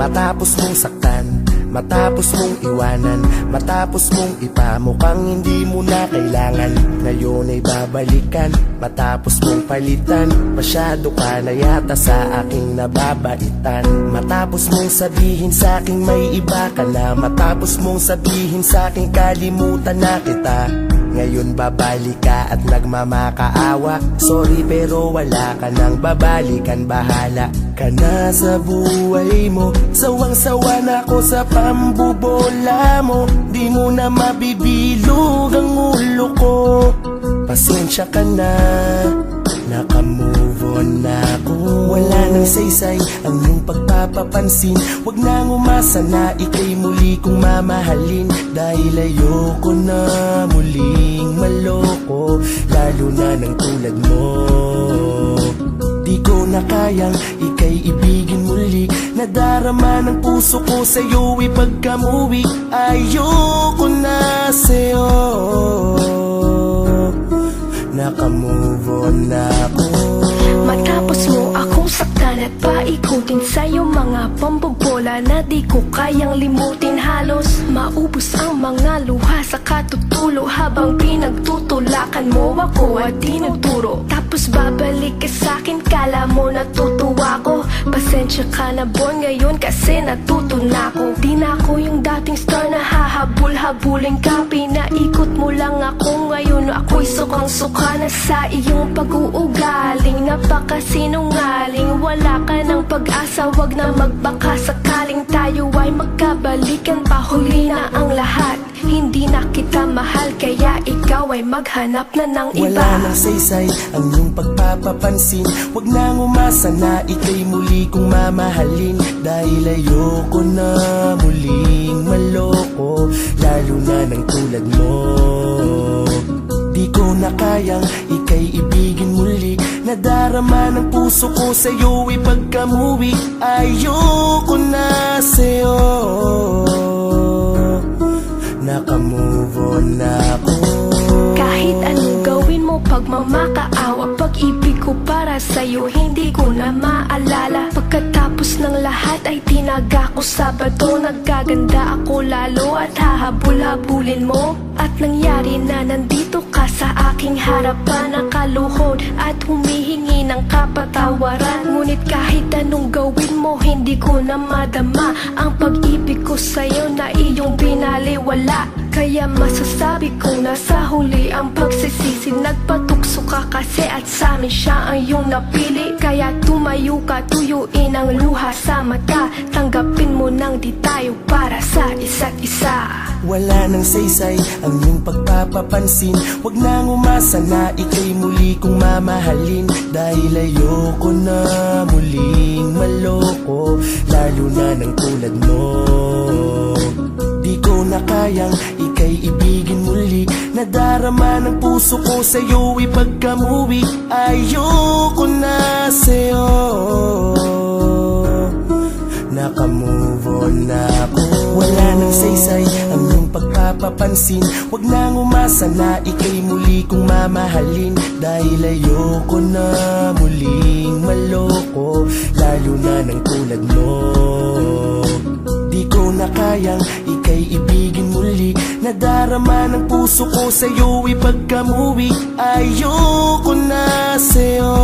Matapos mong saktan Matapos mong iwanan Matapos mong ipamukhang hindi mo na kailangan. Ngayon ay babalikan Matapos mong palitan Masyado ka na yata sa aking nababaitan. Matapos mong sabihin sa aking may iba ka na Matapos mong sabihin sa aking kalimutan na kita. Ngayon babalik ka at nagmamakaawa. Sorry pero wala ka nang babalikan Bahala ka na sa buhay mo Sawang-sawa na ako sa pambubola mo. Di mo na mabibilog ang ulo ko. Pasensya ka na Naka-move on na ako. Wala nang saysay ang iyong pagpapapansin. Huwag nang umasa na ikay muli kong mamahalin. Dahil ayoko na muling maloko Lalo na ng tulad mo na kayang ikay ibigin muli. Nadarama ng puso ko sa'yo ipagkamuwi Ayoko na sa'yo. Naka-move on na ako. Matapos mo akong saktan at paikutin sa'yo mga pambobola na di ko kayang limutin. Halos maubos ang mga luha sa katutulo Habang pinagtutulakan mo ako at tinuturo. Tapos babalik ka sa'kin, kala mo natutuwa ko Pasensya ka na bon ngayon kasi natuto na ako. Di na ako yung dating star na hahabol-habulin ka. Pinaikot mo lang ako ngayon ako'y sukang-suka na sa iyong pag-uugaling Napakasinungaling Wala ka ng pag-asa Wag na magbaka. Sakaling tayo ay magkabalikan Pahuli na ang lahat Hindi na kita mahal Kaya ikaw ay maghanap na ng iba. Wala nang saysay ang iyong pagpapapansin. Huwag nang umasa na ikay muli kong mamahalin. Dahil ayoko na muling maloko Lalo na ng tulad mo. Di ko na kayang ikay ibigin muli. Nadarama ng puso ko sa'yo ipagkamuwi. Ayoko na sa'yo ako Kahit anong gawin mo pagmamakaawa Pag-ibig ko para sa'yo hindi ko na maalala. Pagkatapos ng lahat ay tinaga ko sa bato. Nagkaganda ako lalo at hahabol-habulin mo. At nangyari na nandito ka sa aking harapan. Nakaluhod at humihingi ng kapatawaran. Ngunit kahit anong gawin mo hindi ko na madama. Ang pag-ibig ko sa'yo na iyong binaliwala kaya masasabi kong nasa huli ang pagsisisi. Nagpatukso ka kasi at sa amin siya ang iyong napili. Kaya tumayo ka, tuyuin ang luha sa mata. Tanggapin mo nang di tayo para sa isa't isa. Wala nang saysay ang iyong pagpapapansin. Huwag nang umasa na ikay muli kong mamahalin. Dahil ayoko na muling maloko Lalo na ng tulad mo Di ko na kayang ikay ibigin muli. Nadarama ng puso ko sa'yo ipagkamuwi Ayoko na sa'yo. Naka-move on na ako. Wala nang saysay ang iyong pagpapapansin. Huwag nang umasa na ikay muli kong mamahalin. Dahil ayoko na muling maloko Lalo na ng tulad mo Kayang ikay ibigin muli. Nadarama ng puso ko sa'yo ipagkamuwi Ayoko na sa'yo